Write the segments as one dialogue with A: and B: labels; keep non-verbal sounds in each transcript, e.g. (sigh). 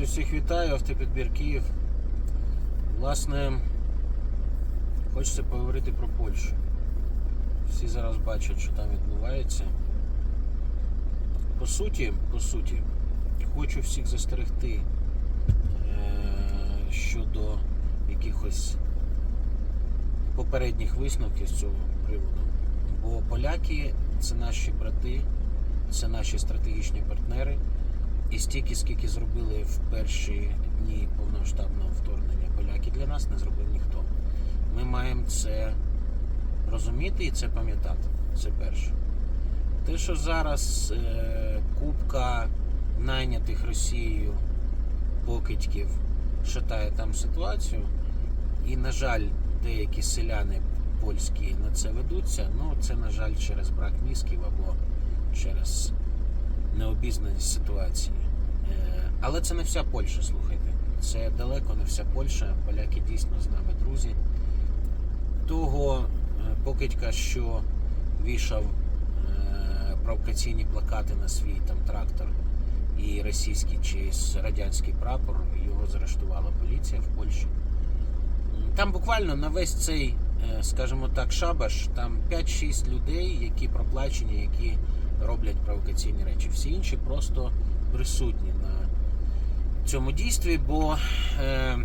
A: Друзі, всіх вітаю, автопідбір Київ. Власне, хочеться поговорити про Польщу. Всі зараз бачать, що там відбувається. По суті, по суті, хочу всіх застерегти е, щодо якихось попередніх висновків з цього приводу. Бо поляки це наші брати, це наші стратегічні партнери. І стільки, скільки зробили в перші дні повномасштабного вторгнення поляки для нас, не зробив ніхто. Ми маємо це розуміти і це пам'ятати. Це перше. Те, що зараз е, купка найнятих Росією покидьків шатає там ситуацію, і, на жаль, деякі селяни польські на це ведуться, ну це, на жаль, через брак мізків або через необізнаність ситуації. Е, Але це не вся Польща, слухайте. Це далеко не вся Польща. Поляки дійсно з нами друзі. Того е, покидька, що вішав е, провокаційні плакати на свій там трактор і російський чи радянський прапор, його заарештувала поліція в Польщі. Там буквально на весь цей, скажімо так, шабаш, там 5-6 людей, які проплачені, які роблять провокаційні речі. Всі інші просто присутні на цьому дійстві, бо е,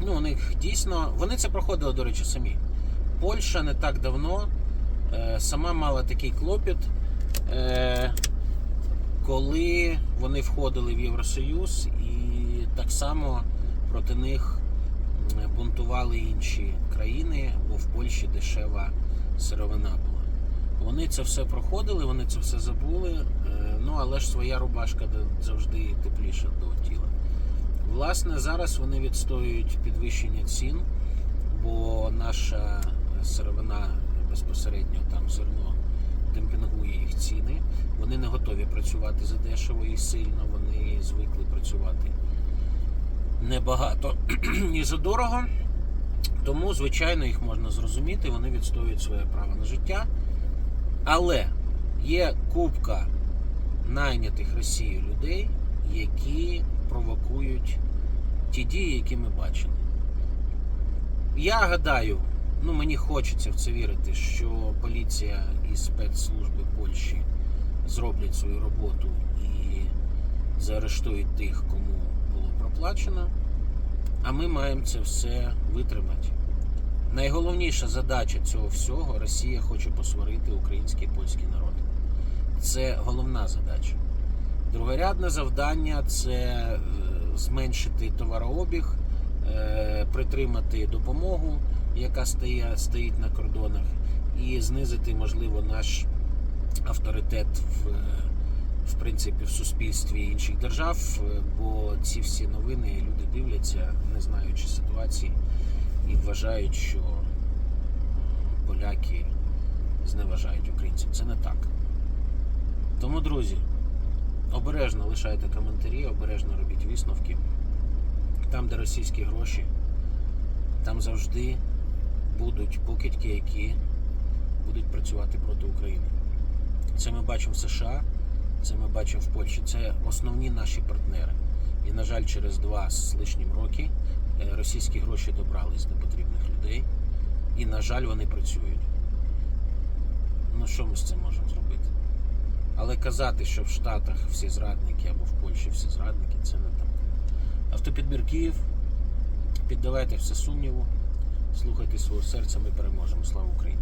A: ну, у них дійсно вони це проходили, до речі, самі. Польща не так давно е, сама мала такий клопіт, е, коли вони входили в Євросоюз, і так само проти них бунтували інші країни, бо в Польщі дешева сировина. Вони це все проходили, вони це все забули. е, Ну але ж своя рубашка завжди тепліша до тіла. Власне, зараз вони відстоюють підвищення цін, бо наша сировина безпосередньо там зерно демпінгує їх ціни. Вони не готові працювати за дешево і сильно. Вони звикли працювати небагато (clears throat) і за дорого. Тому, звичайно, їх можна зрозуміти, вони відстоюють своє право на життя. Але є купка найнятих Росією людей, які провокують ті дії, які ми бачили. Я гадаю, ну мені хочеться в це вірити, що поліція і спецслужби Польщі зроблять свою роботу і заарештують тих, кому було проплачено. А ми маємо це все витримати. Найголовніша задача цього всього Росія хоче посварити український і польський народ. Це головна задача. Другорядне завдання це е, зменшити товарообіг, е, притримати допомогу, яка стоїть на кордонах, і знизити, можливо, наш авторитет в, е, в принципі в суспільстві інших держав. Бо ці всі новини люди дивляться, не знаючи ситуації, і вважають, що поляки зневажають українців. Це не так. Тому, друзі, обережно лишайте коментарі, обережно робіть висновки. Там, де російські гроші, там завжди будуть покидьки, які будуть працювати проти України. Це ми бачимо в США, це ми бачимо в Польщі. Це основні наші партнери. І, на жаль, через два з лишнім роки е, російські гроші добрались до потрібних людей. І, на жаль, вони працюють. Ну що ми з цим можемо зробити? Але казати, що в Штатах всі зрадники або в Польщі всі зрадники, це не так. Автопідбір Київ. Піддавайте все сумніву, слухайте свого серця, ми переможемо. Слава Україні!